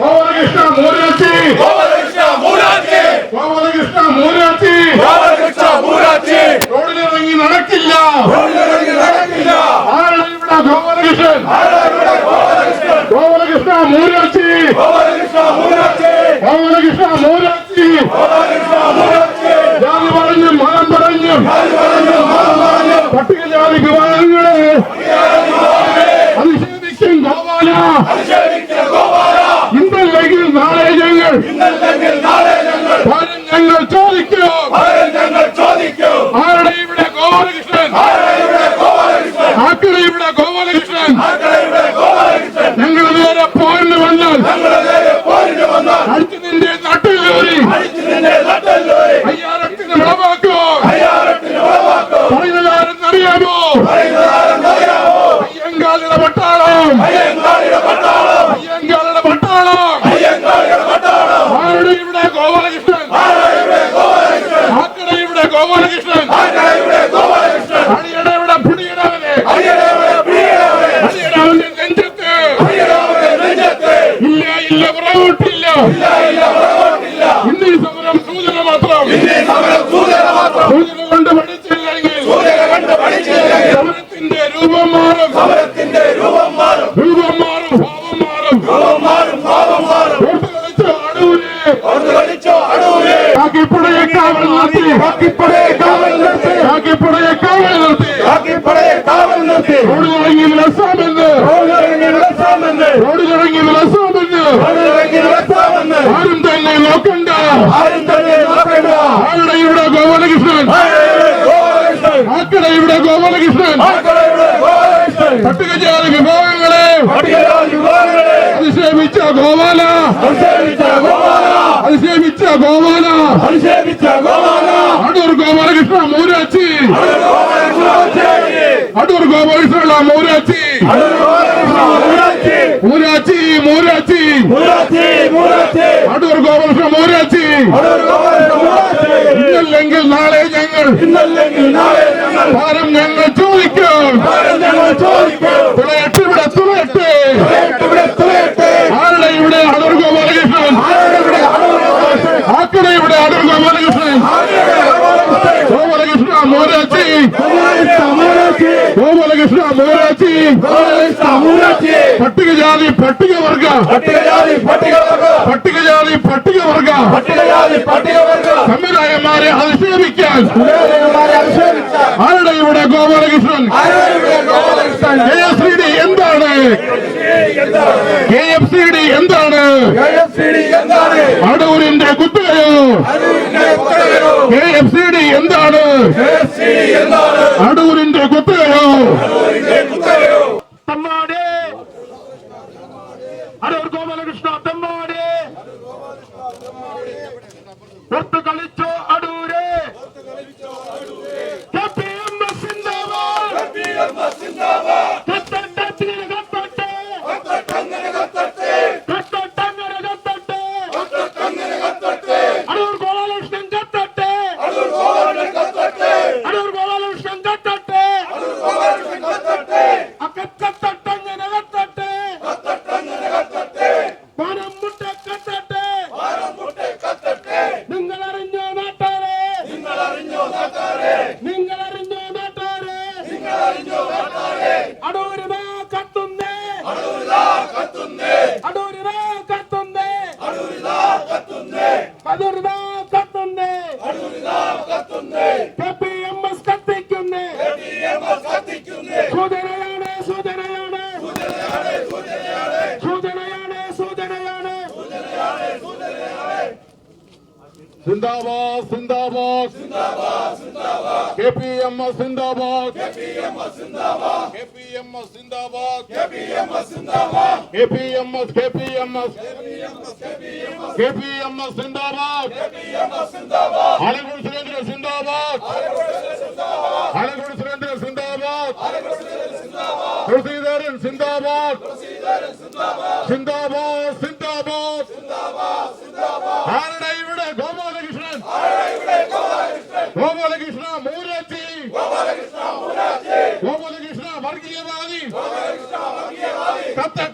ഗോപാലകൃഷ്ണ മൂരാച്ചി ഗോപാലകൃഷ്ണ മൂരാച്ചി ഗോപാലകൃഷ്ണ മൂരാച്ചി ഗോപാലകൃഷ്ണ മൂരാച്ചി റോഡിലിറങ്ങി നടക്കില്ല റോഡിലിറങ്ങി നടക്കില്ല ആരാണ് ഇവിടെ ഗോപാലകൃഷ്ണൻ ആരാവിടെ ഗോപാലകൃഷ്ണൻ ഗോപാലകൃഷ്ണ മൂരാച്ചി ഗോപാലകൃഷ്ണ മൂരാച്ചി ഗോപാലകൃഷ്ണ മൂരാച്ചി ഗോപാലകൃഷ്ണ മൂരാച്ചി ജാതി പറഞ്ഞും മതം പറഞ്ഞു പട്ടികജാതി വിഭാഗങ്ങളെ അധിക്ഷേപിക്കും ഗോപാല നിഷേധിക്കുക ഗോപാല ഇന്നല്ലെങ്കിൽ നാളെ ഞങ്ങൾ ഇന്നല്ലെങ്കിൽ നാളെ ഞങ്ങൾ പകരം ഞങ്ങൾ ചോദിക്കും പകരം ഞങ്ങൾ ചോദിക്കും ആരുടെ ഇവിടെ ഗോപാലകൃഷ്ണൻ ആരായുടെ ഗോപാലകൃഷ്ണൻ ആക്കടെ ഇവിടെ ഗോപാലകൃഷ്ണൻ ആരായുടെ ഗോപാലകൃഷ്ണൻ ഞങ്ങൾ നേരെ പോരിന് വന്നാൽ ഞങ്ങളുടെ നേരെ പോരിന് വന്നാൽ അടിച്ചു നിന്റെ അയ്യാറത്തിന് വിളവാക്കോ. പറയുന്നതാരെന്നറിയാമോ അയ്യങ്കാലിയുടെ പട്ടാളം. അയ്യങ്കാലിയുടെ പട്ടാളം. ആരുടെ ഇവിടെ ഗോപാലകൃഷ്ണൻ? ആക്കടെ ഇവിടെ ഗോപാലകൃഷ്ണൻ? അടിയുടെ ഇവിടെ പിടിയിടവനെ അടിയിടവന്റെ നെഞ്ചത്ത്. ഇല്ല ഇല്ല പുറകോട്ടില്ല. ഇല്ല ഇല്ല പുറകോട്ടില്ല. സൂചന മാത്രം സൂചന കൊണ്ട് പഠിച്ചില്ലെങ്കിൽ സൂചന കണ്ട് പഠിച്ചില്ലെങ്കിൽ സമരത്തിന്റെ രൂപം മാറും സമരത്തിന്റെ രൂപം മാറും രൂപം മാറും ഭാവം മാറും രൂപം മാറും ഭാവം മാറും വോട്ട് കളിച്ച അടൂര് ഒന്ന് കളിച്ചോ അടൂരെ കാക്കിപ്പടയെ കാവൽ നിർത്തി കാക്കിപ്പടയെ കാവൽ നിർത്തി കാക്കിപ്പടയെ കാവൽ നിർത്തി കാക്കിപ്പടയെ കാവൽ നിർത്തി റോഡിലിറങ്ങി വിളസാമെന്ന് റോഡിലിറങ്ങി വിളസാമെന്ന് റോഡിലിറങ്ങി വിളസാമെന്ന് റോഡിലിറങ്ങി വിളസാമെന്ന് ആരും തന്നെ നോക്കണ്ട. ആരും തന്നെ നോക്കണ്ട ആരുടെ ഇവിടെ ഗോപാലകൃഷ്ണൻ? ആക്കടെ ഇവിടെ ഗോപാലകൃഷ്ണൻ? പട്ടികജാതി വിഭാഗങ്ങളെ അധിക്ഷേപിച്ച ഗോപാല. അധിക്ഷേപിച്ച ഗോപാല. അധിക്ഷേപിച്ച ഗോപാല. അടൂർ ഗോപാലകൃഷ്ണ മൂരാച്ചി. അടൂർ ഗോപാലകൃഷ്ണ. മൂരാച്ചി. മൂരാച്ചി മൂരാച്ചി, മൂരാച്ചി. അടൂർ ഗോപാലകൃഷ്ണ മൂരാച്ചി ഇന്നല്ലെങ്കിൽ നാളെ ഞങ്ങൾ ഭാരം ഞങ്ങൾ ചോദിക്കും പകരം ഞങ്ങൾ ചോദിക്കും തുളയട്ടെ ഇവിടെ തുളയട്ടെ തുലയട്ടെ ഇവിടെ തുലയട്ടെ. ആരുടെ ഇവിടെ അടൂർ ഗോപാലകൃഷ്ണൻ ആരുടെ ഇവിടെ അടൂർ ഗോപാലകൃഷ്ണൻ? ആക്കടെ ഇവിടെ അടൂർ ഗോപാലകൃഷ്ണൻ ആരുടെ ഗോപാലകൃഷ്ണൻ? ഗോപാലകൃഷ്ണ മൂരാച്ചി. ഗോപാലകൃഷ്ണ മൂരാച്ചി ഗോപാലകൃഷ്ണ മൂരാച്ചി. പട്ടികജാതി പട്ടികവർഗ. പട്ടികജാതി പട്ടികവർഗ. പട്ടികജാതി പട്ടികവർഗ സംവിധായകന്മാരെ അധിക്ഷേപിക്കാൻ. പുരോഗതിമാരെ അനുസരിച്ച ആരുടെ ഇവിടെ ഗോപാലകൃഷ്ണൻ? ആരുടെ ഇവിടെ Gopalakrishnan K F C D എന്താണ്? കെ എഫ് സി ഡി എന്താണ് എന്താണ്? അടൂരിന്റെ കുത്തകയോ? കെ എഫ് സി ഡി എന്താണ്? അടൂരിന്റെ കുത്തകയോ? തമ്മാടി. അടൂർ ഗോപാലകൃഷ്ണ തമ്മാടി. പുറത്ത് കളിച്ചോ? സിന്ദാബാദ് സിന്ദാബാദ്. കെ പി എം എസ് സിന്ദാബാദ്. കെ പി എം എസ് സിന്ദാബാദ്. K P M S K P M S. K P M S K P M S സിന്ദാബാദ്. ആലങ്കോട് സുരേന്ദ്രൻ സിന്ദാബാദ്. ആലങ്കോട് സുരേന്ദ്ര സിന്ദാബാദ്. തുളസീധരൻ സിന്ദാബാദ്. സിന്ദാബാദ് സിന്ദാബാദ്. ആരുടെ ഇവിടെ കൃഷ്ണ വർഗീയവാദി കത്ത